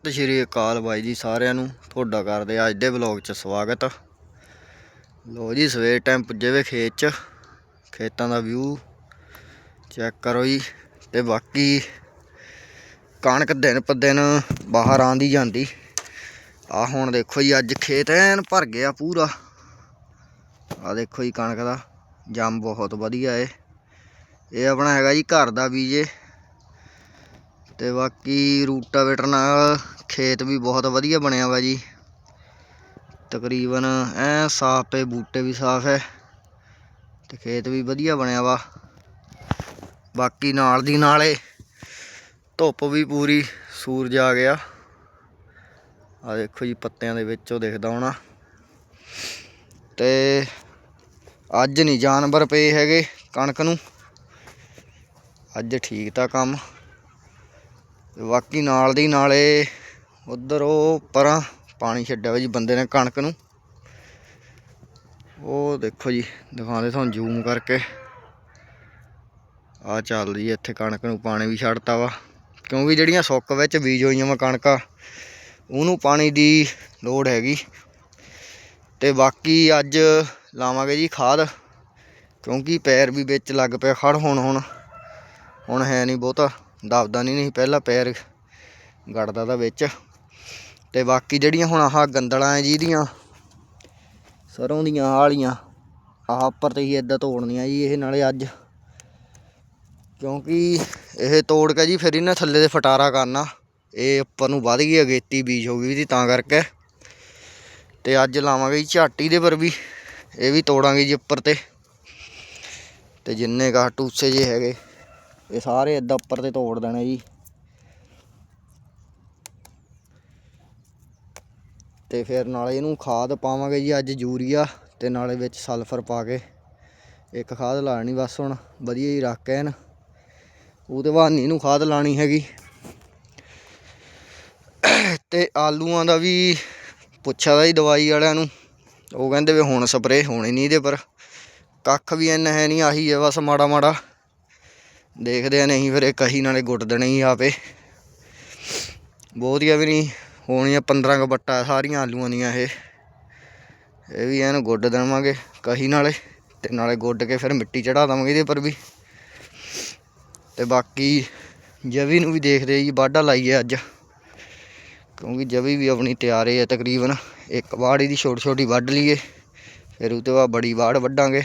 ਸਤਿ ਸ਼੍ਰੀ ਅਕਾਲ ਬਾਈ ਜੀ ਸਾਰਿਆਂ ਨੂੰ, ਤੁਹਾਡਾ ਕਰਦੇ ਅੱਜ ਦੇ ਵਲੌਗ 'ਚ ਸਵਾਗਤ। ਲੋ ਜੀ ਸਵੇਰ ਟਾਈਮ ਪੁੱਜੇ ਵੇ ਖੇਤ 'ਚ, ਖੇਤਾਂ ਦਾ ਵਿਊ ਚੈੱਕ ਕਰੋ ਜੀ। ਤੇ ਬਾਕੀ ਕਣਕ ਦਿਨ ਪਰ ਦਿਨ ਬਾਹਰ ਆਂਦੀ ਜਾਂਦੀ। ਆ ਹੁਣ ਦੇਖੋ ਜੀ ਅੱਜ ਖੇਤ ਐਨ ਭਰ ਗਿਆ ਪੂਰਾ। ਆ ਦੇਖੋ ਜੀ ਕਣਕ ਦਾ, ਜੰਮ ਬਹੁਤ ਵਧੀਆ ਏ। ਇਹ ਆਪਣਾ ਹੈਗਾ ਜੀ ਘਰ ਦਾ ਬੀਜੇ ਤੇ ਬਾਕੀ ਰੂਟਾਵੇਟਰ ਨਾਲ ਖੇਤ ਵੀ ਬਹੁਤ ਵਧੀਆ ਬਣਿਆ ਵਾ ਜੀ। ਤਕਰੀਬਨ ਐ ਸਾਫ਼ ਪੇ ਬੂਟੇ ਵੀ ਸਾਫ਼ ਹੈ ਤੇ ਖੇਤ ਵੀ ਵਧੀਆ ਬਣਿਆ ਵਾ। ਬਾਕੀ ਨਾਲ ਦੀ ਨਾਲੇ ਧੁੱਪ ਵੀ ਪੂਰੀ, ਸੂਰਜ ਆ ਗਿਆ। ਆ ਦੇਖੋ ਜੀ ਪੱਤਿਆਂ ਦੇ ਵਿੱਚ ਉਹ ਦਿਖਦਾ ਹੋਣਾ। ਤੇ ਅੱਜ ਨਹੀਂ ਜਾਨਵਰ ਪਏ ਹੈਗੇ ਕਣਕ ਨੂੰ। ਅੱਜ ਠੀਕ ਤਾਂ ਕੰਮ। ਤੇ ਬਾਕੀ ਨਾਲ ਦੀ ਨਾਲੇ ਉਧਰ ਉਹ ਪਰਾਂ ਪਾਣੀ ਛੱਡਿਆ ਵਾ ਜੀ ਬੰਦੇ ਨੇ ਕਣਕ ਨੂੰ। ਉਹ ਦੇਖੋ ਜੀ, ਦਿਖਾਉਂਦੇ ਤੁਹਾਨੂੰ ਜ਼ੂਮ ਕਰਕੇ। ਆ ਚੱਲਦੀ ਹੈ ਇੱਥੇ ਕਣਕ ਨੂੰ ਪਾਣੀ ਵੀ ਛੱਡਤਾ ਵਾ। ਕਿਉਂਕਿ ਜਿਹੜੀਆਂ ਸੁੱਕ ਵਿੱਚ ਬੀਜ ਹੋਈਆਂ ਵਾ ਕਣਕਾਂ, ਉਹਨੂੰ ਪਾਣੀ ਦੀ ਲੋੜ ਹੈਗੀ। ਤੇ ਬਾਕੀ ਅੱਜ ਲਾਵਾਂਗੇ ਜੀ ਖਾਦ, ਕਿਉਂਕਿ ਪੈਰ ਵੀ ਵਿੱਚ ਲੱਗ ਪਿਆ ਖੜ ਹੁਣ ਹੁਣ। ਹੁਣ ਹੈ ਨਹੀਂ ਬਹੁਤਾ। ਦਬਦਾ ਨਹੀਂ ਨਹੀਂ ਪਹਿਲਾਂ ਪੈਰ ਗੜਦਾ ਦਾ ਵਿੱਚ। ਤੇ ਬਾਕੀ ਜਿਹੜੀਆਂ ਹੁਣ ਆਹ ਗੰਦਲਾਂ ਹੈ ਜਿਹਦੀਆਂ, ਸਰੋਂ ਦੀਆਂ ਆਲ਼ੀਆਂ, ਆਹ ਉੱਪਰ ਤੇ ਹੀ ਇਦਾਂ ਤੋੜਨੀਆਂ ਜੀ ਇਹ ਨਾਲੇ ਅੱਜ। ਕਿਉਂਕਿ ਇਹ ਤੋੜ ਕੇ ਜੀ ਫਿਰ ਇਹਨਾਂ ਥੱਲੇ ਦੇ ਫਟਾਰਾ ਕਰਨਾ, ਇਹ ਉੱਪਰ ਨੂੰ ਵੱਧ ਗਈ ਅਗੇਤੀ ਬੀਜ ਹੋ ਗਈ ਜੀ ਤਾਂ ਕਰਕੇ। ਤੇ ਅੱਜ ਲਾਵਾਂਗੇ ਜੀ ਝਾਟੀ ਦੇ ਪਰ ਵੀ, ਇਹ ਵੀ ਤੋੜਾਂਗੇ ਜੀ ਉੱਪਰ ਤੇ। ਤੇ ਜਿੰਨੇ ਕਾ ਟੂਸੇ ਜੇ ਹੈਗੇ। ਇਹ ਸਾਰੇ ਏਦਾਂ ਉੱਪਰ ਤੇ ਤੋੜ ਦੇਣੇ ਜੀ। ਤੇ ਫਿਰ ਨਾਲੇ ਇਹਨੂੰ ਖਾਦ ਪਾਵਾਂਗੇ ਜੀ ਅੱਜ ਯੂਰੀਆ ਤੇ ਨਾਲੇ ਵਿੱਚ ਸਲਫਰ ਪਾ ਕੇ। ਇੱਕ ਖਾਦ ਲਾਣੀ ਬਸ ਹੁਣ, ਵਧੀਆ ਹੀ ਰੱਖ ਕੇ ਨਾ ਉਹਦੇ ਬਾਅਦ ਨਹੀਂ ਇਹਨੂੰ ਖਾਦ ਲਾਣੀ ਹੈਗੀ। ਤੇ ਆਲੂਆਂ ਦਾ ਵੀ ਪੁੱਛਿਆ ਦਾ ਜੀ ਦਵਾਈ ਵਾਲਿਆਂ ਨੂੰ। ਉਹ ਕਹਿੰਦੇ ਵੀ ਹੁਣ ਸਪਰੇ ਹੋਣੀ ਨਹੀਂ ਇਹਦੇ ਪਰ। ਕੱਖ ਵੀ ਇੰਨਾ ਹੈ ਨਹੀਂ ਆਹੀ ਹੈ ਬਸ ਮਾੜਾ ਮਾੜਾ। ਦੇਖਦੇ ਆ, ਨਹੀਂ ਫਿਰ ਇਹ ਕਹੀ ਨਾਲੇ ਗੁੱਟ ਦੇਣੇ ਹੀ ਆਪੇ। ਬਹੁਤੀਆਂ ਵੀ ਨਹੀਂ ਹੋਣੀਆਂ 15 ਕ ਬੱਟਾ ਸਾਰੀਆਂ ਆਲੂਆਂ ਦੀਆਂ ਇਹ। ਇਹ ਵੀ ਇਹਨੂੰ ਗੁੱਡ ਦੇਵਾਂਗੇ ਕਹੀ ਨਾਲੇ, ਤੇ ਨਾਲੇ ਗੁੱਡ ਕੇ ਫਿਰ ਮਿੱਟੀ ਚੜਾ ਦਵਾਂਗੇ ਇਹਦੇ ਪਰ ਵੀ। ਤੇ ਬਾਕੀ ਜਵੀ ਨੂੰ ਵੀ ਦੇਖਦੇ ਜੀ, ਵਾਢਾ ਲਾਈਏ ਅੱਜ। ਕਿਉਂਕਿ ਜਵੀ ਵੀ ਆਪਣੀ ਤਿਆਰ ਹੈ ਤਕਰੀਬਨ। ਇੱਕ ਵਾੜ ਇਹਦੀ ਛੋਟੀ ਛੋਟੀ ਵੱਢ ਲਈਏ, ਫਿਰ ਉਹ ਤੋਂ ਬਾਅਦ ਬੜੀ ਵਾੜ ਵੱਢਾਂਗੇ।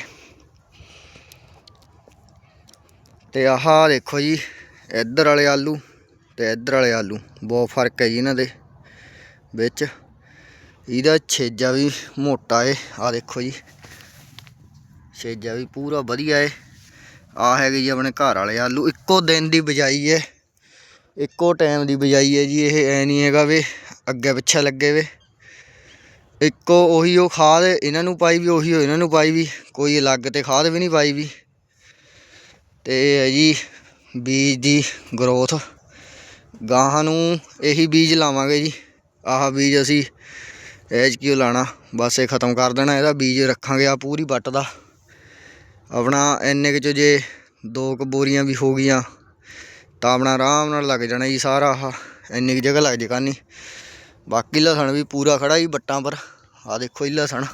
ਤੇ ਆਹ ਦੇਖੋ ਜੀ, ਇੱਧਰ ਵਾਲੇ ਆਲੂ ਤੇ ਇੱਧਰ ਵਾਲੇ ਆਲੂ, ਬਹੁਤ ਫ਼ਰਕ ਹੈ ਜੀ ਇਹਨਾਂ ਦੇ ਵਿੱਚ। ਇਹਦਾ ਛੇਜਾ ਵੀ ਮੋਟਾ ਏ ਆ ਦੇਖੋ ਜੀ, ਛੇਜਾ ਵੀ ਪੂਰਾ ਵਧੀਆ ਏ। ਆ ਹੈਗੇ ਜੀ ਆਪਣੇ ਘਰ ਵਾਲੇ ਆਲੂ, ਇੱਕੋ ਦਿਨ ਦੀ ਬਜਾਈ ਏ, ਇੱਕੋ ਟਾਈਮ ਦੀ ਬਜਾਈ ਏ ਜੀ, ਇਹ ਐ ਨਹੀਂ ਹੈਗਾ ਵੇ ਅੱਗੇ ਪਿੱਛੇ ਲੱਗੇ ਵੇ। ਇੱਕੋ ਉਹੀ ਉਹ ਖਾਦ ਇਹਨਾਂ ਨੂੰ ਪਾਈ ਵੀ, ਉਹੀ ਉਹ ਇਹਨਾਂ ਨੂੰ ਪਾਈ ਵੀ, ਕੋਈ ਅਲੱਗ ਤੇ ਖਾਦ ਵੀ ਨਹੀਂ ਪਾਈ ਵੀ। ਤੇ ਇਹ ਹੈ ਜੀ ਬੀਜ ਦੀ ਗਰੋਥ ਗਾਹਾਂ ਨੂੰ ਇਹੀ ਬੀਜ ਲਾਵਾਂਗੇ ਜੀ। ਆਹ ਬੀਜ ਅਸੀਂ ਐਜ ਕਿਉਂ ਲਾਣਾ? ਬਸ ਇਹ ਖਤਮ ਕਰ ਦੇਣਾ, ਇਹਦਾ ਬੀਜ ਰੱਖਾਂਗੇ ਆ ਪੂਰੀ ਵੱਟ ਦਾ। ਆਪਣਾ ਇੰਨੇ ਕੁ 'ਚ ਜੇ ਦੋ ਕੁ ਬੋਰੀਆਂ ਵੀ ਹੋ ਗਈਆਂ, ਤਾਂ ਆਪਣਾ ਆਰਾਮ ਨਾਲ ਲੱਗ ਜਾਣਾ ਜੀ ਸਾਰਾ ਆਹ, ਇੰਨੀ ਕੁ ਜਗ੍ਹਾ ਲੱਗ ਜੇ ਕਰਨੀ। ਬਾਕੀ ਲਸਣ ਵੀ ਪੂਰਾ ਖੜਾ ਜੀ ਬੱਟਾਂ ਪਰ। ਆ ਦੇਖੋ ਜੀ ਲਸਣ।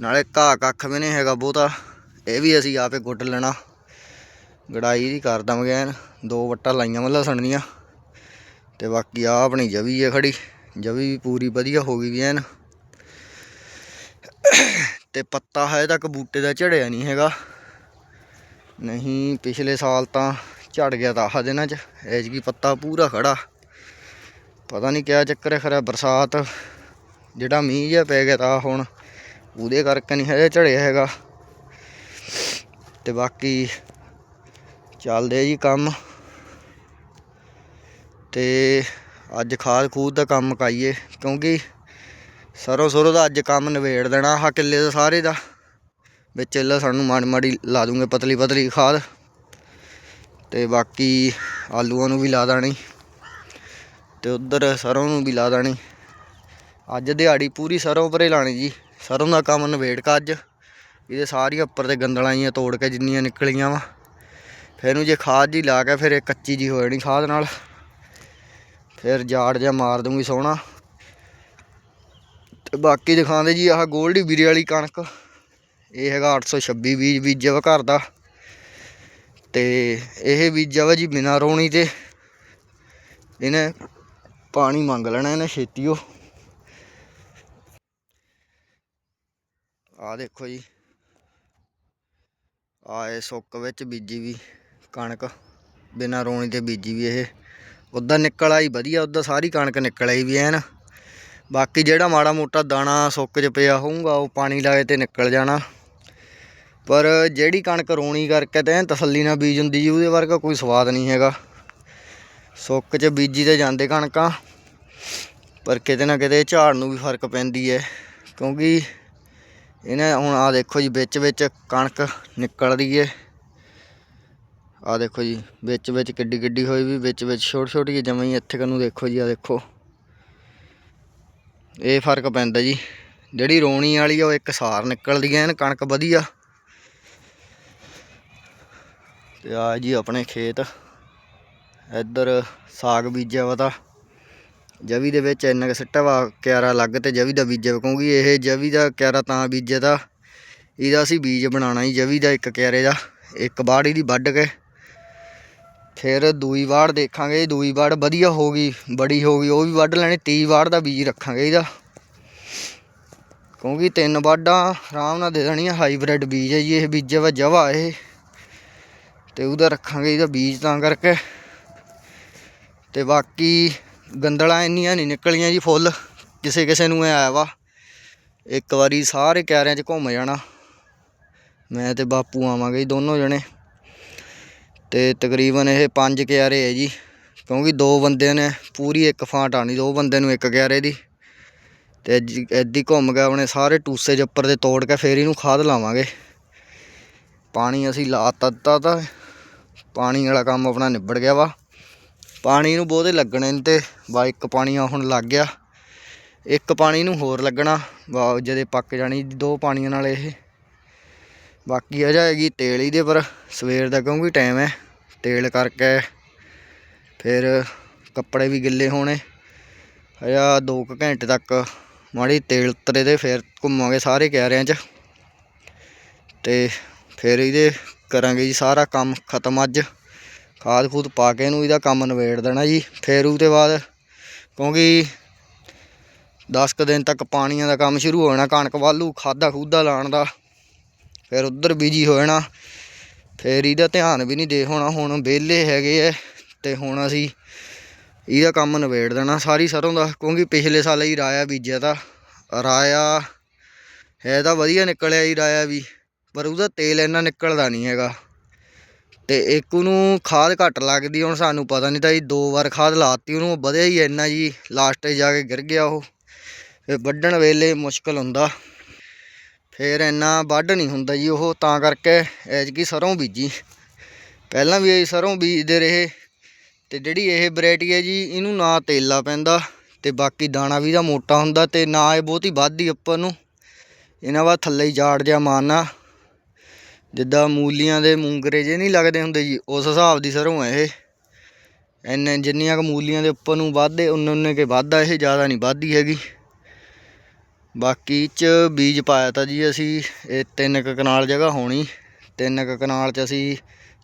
ਨਾਲੇ ਘਾਹ ਕੱਖ ਵੀ ਨਹੀਂ ਹੈਗਾ ਬਹੁਤਾ। ਇਹ ਵੀ ਅਸੀਂ ਆਪੇ ਗੁੱਟ ਲੈਣਾ। ਗੜਾਈ ਦੀ ਕਰ ਦਵਾਂਗੇ ਐਨ ਦੋ ਵੱਟਾਂ ਲਾਈਆਂ ਮੈਂ ਲਸਣ ਦੀਆਂ। ਤੇ ਬਾਕੀ ਆ ਆਪਣੀ ਜਵੀ ਹੈ ਖੜੀ। ਜਵੀ ਵੀ ਪੂਰੀ ਵਧੀਆ ਹੋ ਗਈ ਵੀ ਐਨ ਤੇ ਪੱਤਾ ਹੈ ਤੱਕ ਬੂਟੇ ਦਾ ਝੜਿਆ ਨਹੀਂ ਹੈਗਾ। ਨਹੀਂ, ਪਿਛਲੇ ਸਾਲ ਤਾਂ ਝੜ ਗਿਆ ਤਾਂ ਆਹ ਦਿਨਾਂ 'ਚ। ਐਜਕੀ ਪੱਤਾ ਪੂਰਾ ਖੜਾ। ਪਤਾ ਨਹੀਂ ਕਿਆ ਚੱਕਰ ਹੈ ਖਰਾ ਬਰਸਾਤ। ਜਿਹੜਾ ਮੀਂਹ ਜਿਹਾ ਪੈ ਗਿਆ ਤਾਂ ਹੁਣ ਉਹਦੇ ਕਰਕੇ ਨਹੀਂ ਹਜੇ ਝੜਿਆ ਹੈਗਾ। ਤੇ ਬਾਕੀ ਚੱਲਦੇ ਜੀ ਕੰਮ। ਤੇ ਅੱਜ ਖਾਦ ਖੂਦ ਦਾ ਕੰਮ ਮੁਕਾਈਏ ਕਿਉਂਕਿ ਸਰੋਂ ਸਰੋਂ ਦਾ ਅੱਜ ਕੰਮ ਨਿਬੇੜ ਦੇਣਾ ਆਹ ਕਿੱਲੇ ਦਾ ਸਾਰੇ ਦਾ। ਵਿੱਚ ਲਸਣ ਸਾਨੂੰ ਮਾੜੀ ਮਾੜੀ ਲਾ ਦੂੰਗੇ ਪਤਲੀ ਪਤਲੀ ਖਾਦ। ਤੇ ਬਾਕੀ ਆਲੂਆਂ ਨੂੰ ਵੀ ਲਾ ਦੇਣੀ। ਤੇ ਉਧਰ ਸਰੋਂ ਨੂੰ ਵੀ ਲਾ ਦੇਣੀ। ਅੱਜ ਦਿਹਾੜੀ ਪੂਰੀ ਸਰੋਂ ਪਰੇ ਲਾਣੀ ਜੀ। ਸਰੋਂ ਦਾ ਕੰਮ ਨਿਬੇੜ ਕੇ ਅੱਜ। ਇਹਦੇ ਸਾਰੀਆਂ ਉੱਪਰ ਤੇ ਗੰਦਲਾਂ ਜੀਆਂ ਤੋੜ ਕੇ ਜਿੰਨੀਆਂ ਨਿਕਲੀਆਂ ਵਾ। ਫਿਰ ਇਹਨੂੰ ਜੇ ਖਾਦ ਜੀ ਲਾ ਕੇ ਫਿਰ ਇਹ ਕੱਚੀ ਜੀ ਹੋ ਜਾਣੀ ਖਾਦ ਨਾਲ। ਫਿਰ ਜਾੜ ਜਿਹਾ ਮਾਰ ਦੂੰਗੀ ਸੋਹਣਾ। ਤੇ ਬਾਕੀ ਦਿਖਾਉਂਦੇ ਜੀ ਆਹ ਗੋਲਡੀ ਵੀਰੇ ਵਾਲੀ ਕਣਕ। ਇਹ ਹੈਗਾ 826 ਬੀਜ ਬੀਜਿਆ ਵਾ ਘਰ ਦਾ। ਤੇ ਇਹ ਬੀਜਿਆ ਵਾ ਜੀ ਬਿਨਾਂ ਰੋਣੀ ਤੇ। ਇਹਨੇ ਪਾਣੀ ਮੰਗ ਲੈਣਾ ਇਹਨੇ ਛੇਤੀ ਉਹ ਆ ਦੇਖੋ ਜੀ। ਆਏ ਸੁੱਕ ਵਿੱਚ ਬੀਜੀ ਵੀ। ਕਣਕ, ਬਿਨਾਂ ਰੋਣੀ ਤੇ ਬੀਜੀ ਵੀ ਇਹ। ਉੱਦਾਂ ਨਿਕਲ ਆਈ, ਵਧੀਆ। ਉੱਦਾਂ ਸਾਰੀ ਕਣਕ ਨਿਕਲ ਆਈ ਵੀ ਐਨ। ਬਾਕੀ ਜਿਹੜਾ ਮਾੜਾ ਮੋਟਾ ਦਾਣਾ ਸੁੱਕ 'ਚ ਪਿਆ ਹੋਊਗਾ, ਉਹ ਪਾਣੀ ਲਾਏ ਤੇ ਨਿਕਲ ਜਾਣਾ। ਪਰ ਜਿਹੜੀ ਕਣਕ ਰੋਣੀ ਕਰਕੇ ਤੇ ਐਨ ਤਸੱਲੀ ਨਾਲ ਬੀਜ ਹੁੰਦੀ ਜੀ, ਉਹਦੇ ਵਰਗਾ ਕੋਈ ਸਵਾਦ ਨਹੀਂ ਹੈਗਾ। ਸੁੱਕ 'ਚ ਬੀਜੀ ਤੇ ਜਾਂਦੇ ਕਣਕਾਂ। ਪਰ ਕਿਤੇ ਨਾ ਕਿਤੇ ਝਾੜ ਨੂੰ ਵੀ ਫ਼ਰਕ ਪੈਂਦੀ ਹੈ ਕਿਉਂਕਿ ਇਹਨੇ ਹੁਣ ਆ ਦੇਖੋ ਜੀ ਵਿੱਚ ਵਿੱਚ ਕਣਕ ਨਿਕਲਦੀ ਏ ਆ ਦੇਖੋ ਜੀ, ਵਿੱਚ ਵਿੱਚ ਕਿੱਡੀ ਕਿੱਡੀ ਹੋਈ ਵੀ, ਵਿੱਚ ਵਿੱਚ ਛੋਟੀ ਛੋਟੀ ਜਮਾਂ ਹੀ ਇੱਥੇ ਕਨੂੰ ਦੇਖੋ ਜੀ ਆ ਦੇਖੋ। ਇਹ ਫ਼ਰਕ ਪੈਂਦਾ ਜੀ, ਜਿਹੜੀ ਰੋਣੀ ਵਾਲੀ ਆ, ਉਹ ਇੱਕ ਸਾਰ ਨਿਕਲਦੀ ਐ ਕਣਕ ਵਧੀਆ। ਤੇ ਆ ਜੀ ਆਪਣੇ ਖੇਤ, ਇੱਧਰ ਸਾਗ ਬੀਜਿਆ ਵਾ ਤਾਂ। ਜਵੀ ਦੇ ਵਿੱਚ ਇੰਨਾ ਕੁ ਸਿੱਟਾ ਵਾ, ਕਿਆਰਾ ਲੱਗ ਤੇ ਜਵੀ ਦਾ ਬੀਜਿਆ ਕਿਉਂਕਿ ਇਹ ਜਵੀ ਦਾ ਕਿਆਰਾ ਤਾਂ ਬੀਜਿਆ ਦਾ ਇਹਦਾ ਅਸੀਂ ਬੀਜ ਬਣਾਉਣਾ ਜੀ, ਜਵੀ ਦਾ ਇੱਕ ਕਿਆਰੇ ਦਾ, ਇੱਕ ਬਾੜ ਇਹਦੀ ਵੱਢ ਕੇ। ਫਿਰ ਦੂਈ ਵਾੜ ਦੇਖਾਂਗੇ, ਦੂਈ ਵਾੜ ਵਧੀਆ ਹੋ ਗਈ, ਬੜੀ ਹੋ ਗਈ, ਉਹ ਵੀ ਵੱਢ ਲੈਣੀ, ਤੀਹ ਵਾੜ ਦਾ ਬੀਜ ਰੱਖਾਂਗੇ ਇਹਦਾ। ਕਿਉਂਕਿ ਤਿੰਨ ਵਾਢਾਂ ਆਰਾਮ ਨਾਲ ਦੇ ਦੇਣੀਆਂ, ਹਾਈਬ੍ਰਿਡ ਬੀਜ ਹੈ ਜੀ, ਇਹ ਬੀਜੇ ਵਾ ਜਵਾ ਇਹ। ਤੇ ਉਹਦਾ ਰੱਖਾਂਗੇ ਇਹਦਾ ਬੀਜ ਤਾਂ ਕਰਕੇ। ਤੇ ਬਾਕੀ ਗੰਦਲਾਂ ਇੰਨੀਆਂ ਨਹੀਂ ਨਿਕਲੀਆਂ ਜੀ ਫੁੱਲ, ਕਿਸੇ ਕਿਸੇ ਨੂੰ ਇਹ ਆਇਆ ਵਾ। ਇੱਕ ਵਾਰੀ ਸਾਰੇ ਕਿਆਰਿਆਂ 'ਚ ਘੁੰਮ ਜਾਣਾ। ਮੈਂ ਤੇ ਬਾਪੂ ਆਵਾਂਗੇ ਜੀ, ਦੋਨੋਂ ਜਣੇ। ਤੇ ਤਕਰੀਬਨ ਇਹ ਪੰਜ ਕਿਆਰੇ ਹੈ ਜੀ, ਕਿਉਂਕਿ ਦੋ ਬੰਦੇ ਨੇ ਪੂਰੀ ਇੱਕ ਫਾਂਟ ਆਣੀ, ਦੋ ਬੰਦੇ ਨੂੰ ਇੱਕ ਕਿਆਰੇ ਦੀ। ਤੇ ਐਦੀ ਘੁੰਮ ਕੇ ਆਪਣੇ ਸਾਰੇ ਟੂਸੇ ਦੇ ਉੱਪਰ ਦੇ ਤੋੜ ਕੇ ਫੇਰ ਇਹਨੂੰ ਖਾਦ ਲਾਵਾਂਗੇ। ਪਾਣੀ ਅਸੀਂ ਲਾਤਾ ਦਿੱਤਾ ਤਾਂ ਪਾਣੀ ਵਾਲਾ ਕੰਮ ਆਪਣਾ ਨਿਬੜ ਗਿਆ ਵਾ। ਪਾਣੀ ਨੂੰ ਬਹੁਤੇ ਲੱਗਣੇ ਨੇ ਤੇ, ਬਾ ਇੱਕ ਪਾਣੀ ਆ ਹੁਣ ਲੱਗ ਗਿਆ। ਇੱਕ ਪਾਣੀ ਨੂੰ ਹੋਰ ਲੱਗਣਾ ਵਾ ਜਦੇ ਪੱਕ ਜਾਣੀ ਦੋ ਪਾਣੀਆਂ ਨਾਲ ਇਹ। ਬਾਕੀ ਆ ਜਾਏਗੀ ਤੇਲ ਹੀ ਦੇ ਪਰ ਸਵੇਰ ਦਾ ਕਿਉਂਕਿ ਟਾਈਮ ਹੈ। ਤੇਲ ਕਰਕੇ ਫਿਰ ਕੱਪੜੇ ਵੀ ਗਿੱਲੇ ਹੋਣੇ। ਹਜਾ 2 ਘੰਟੇ ਤੱਕ ਮਾੜੀ ਤੇਲ ਉਤਰੇ ਤੇ ਫਿਰ ਘੁੰਮਾਂਗੇ ਸਾਰੇ ਕਿਆਰਿਆਂ 'ਚ। ਤੇ ਫਿਰ ਇਹਦੇ ਕਰਾਂਗੇ ਜੀ ਸਾਰਾ ਕੰਮ ਖਤਮ ਅੱਜ। ਖਾਦ ਖੂਦ ਪਾ ਕੇ ਇਹਨੂੰ ਇਹਦਾ ਕੰਮ ਨਵੇੜ ਦੇਣਾ ਜੀ। ਫਿਰ ਉਹਦੇ ਬਾਅਦ ਕਿਉਂਕਿ 10 ਕੁ ਦਿਨ ਤੱਕ ਪਾਣੀਆਂ ਦਾ ਕੰਮ ਸ਼ੁਰੂ ਹੋ ਜਾਣਾ, ਕਣਕ ਵਾਲੂ ਖਾਦਾ ਖੂਦਾ ਲਾਉਣ ਦਾ। ਫਿਰ ਉਧਰ ਬਿਜ਼ੀ ਹੋ ਜਾਣਾ। ਫਿਰ ਇਹਦਾ ਧਿਆਨ ਵੀ ਨਹੀਂ ਦੇ ਹੋਣਾ, ਹੁਣ ਵਿਹਲੇ ਹੈਗੇ ਐ ਤੇ ਹੁਣ ਅਸੀਂ ਇਹਦਾ ਕੰਮ ਨਵੇੜ ਦੇਣਾ ਸਾਰੀ ਸਰੋਂ ਦਾ, ਕਿਉਂਕਿ ਪਿਛਲੇ ਸਾਲ ਹੀ ਰਾਇਆ ਬੀਜਿਆ ਤਾਂ। ਰਾਇਆ ਹੈ ਤਾਂ ਵਧੀਆ ਨਿਕਲਿਆ ਹੀ ਰਾਇਆ ਵੀ, ਪਰ ਉਹਦਾ ਤੇਲ ਇੰਨਾ ਨਿਕਲਦਾ ਨਹੀਂ ਹੈਗਾ। ਤੇ ਇੱਕ ਉਹਨੂੰ ਖਾਦ ਘੱਟ ਲੱਗਦੀ ਹੁਣ ਸਾਨੂੰ ਪਤਾ ਨਹੀਂ ਤਾਂ ਜੀ, ਦੋ ਵਾਰ ਖਾਦ ਲਾਤੀ ਉਹਨੂੰ ਵਧਿਆ ਹੀ ਇੰਨਾ ਜੀ ਲਾਸਟ 'ਤੇ ਜਾ ਕੇ ਗਿਰ ਗਿਆ ਉਹ। ਵੱਢਣ ਵੇਲੇ ਮੁਸ਼ਕਲ ਹੁੰਦਾ। ਫਿਰ ਇੰਨਾ ਵੱਢ ਨਹੀਂ ਹੁੰਦਾ ਜੀ, ਉਹ ਤਾਂ ਕਰਕੇ ਐਤਕੀ ਸਰੋਂ ਬੀਜੀ। ਪਹਿਲਾਂ ਵੀ ਇਹ ਸਰੋਂ ਬੀਜਦੇ ਰਹੇ ਤੇ ਜਿਹੜੀ ਇਹ ਵੈਰਾਈਟੀ ਹੈ ਜੀ, ਇਹਨੂੰ ਨਾ ਤੇਲਾ ਪੈਂਦਾ ਤੇ ਬਾਕੀ ਦਾਣਾ ਵੀ ਦਾ ਮੋਟਾ ਹੁੰਦਾ ਤੇ ਨਾ ਇਹ ਬਹੁਤੀ ਵੱਧਦੀ ਉੱਪਰ ਨੂੰ। ਇਹਨਾਂ ਵਾ ਥੱਲੇ ਹੀ ਜਾੜ ਜਿਹਾ ਮਾਰਨਾ। ਜਿੱਦਾਂ ਮੂਲੀਆਂ ਦੇ ਮੂੰਗਰੇ ਜੇ ਨਹੀਂ ਲੱਗਦੇ ਹੁੰਦੇ ਜੀ, ਉਸ ਹਿਸਾਬ ਦੀ ਸਰੋਂ ਹੈ ਇਹ। ਇੰਨੇ ਜਿੰਨੀਆਂ ਕੁ ਮੂਲੀਆਂ ਦੇ ਉੱਪਰ ਨੂੰ ਵੱਧਦੇ ਉਨੇ ਉਨੇ ਕੇ ਵੱਧਦਾ, ਇਹ ਜ਼ਿਆਦਾ ਨਹੀਂ ਵੱਧਦੀ ਹੈਗੀ। ਬਾਕੀ ਚ ਬੀਜ ਪਾਇਆ ਤਾ ਜੀ ਅਸੀਂ, ਇਹ ਤਿੰਨ ਕੁ ਕਨਾਲ ਜਗ੍ਹਾ ਹੋਣੀ। ਤਿੰਨ ਕੁ ਕਨਾਲ ਚ ਅਸੀਂ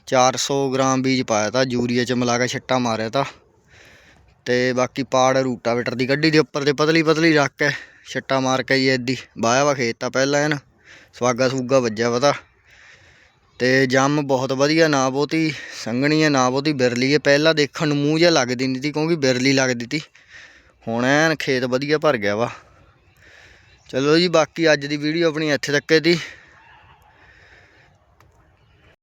400 ਗ੍ਰਾਮ ਬੀਜ ਪਾਇਆ ਤਾ, ਯੂਰੀਆ ਚ ਮਿਲਾ ਕੇ ਛਿੱਟਾ ਮਾਰਿਆ ਤਾ। ਤੇ ਬਾਕੀ ਪਾੜ ਰੂਟਾਵੇਟਰ ਦੀ ਗੱਡੀ ਦੇ ਉੱਪਰ ਤੇ ਪਤਲੀ ਪਤਲੀ ਰੱਖ ਕੇ ਛੱਟਾ ਮਾਰ ਕੇ ਜੀ ਏਦੀ ਵਾਇਆ ਵਾ ਖੇਤ ਤਾਂ ਪਹਿਲਾਂ ਐਨ ਸਵਾਗਾ ਸੂਗਾ ਵੱਜਿਆ ਵਾ ਤਾਂ। ਤੇ ਜੰਮ ਬਹੁਤ ਵਧੀਆ ਨਾ ਬਹੁਤੀ, ਸੰਘਣੀ ਹੈ ਨਾ ਬਹੁਤੀ ਬਿਰਲੀ ਹੈ ਪਹਿਲਾਂ ਦੇਖਣ ਨੂੰ ਮੂੰਹ ਜਿਹਾ ਲੱਗਦੀ ਨਹੀਂ ਸੀ ਕਿਉਂਕਿ ਬਿਰਲੀ ਲੱਗਦੀ ਸੀ ਹੁਣ ਐਨ ਖੇਤ ਵਧੀਆ ਭਰ ਗਿਆ ਵਾ। ਚਲੋ ਜੀ ਬਾਕੀ ਅੱਜ ਦੀ ਵੀਡੀਓ ਆਪਣੀ ਇੱਥੇ ਤੱਕ ਦੀ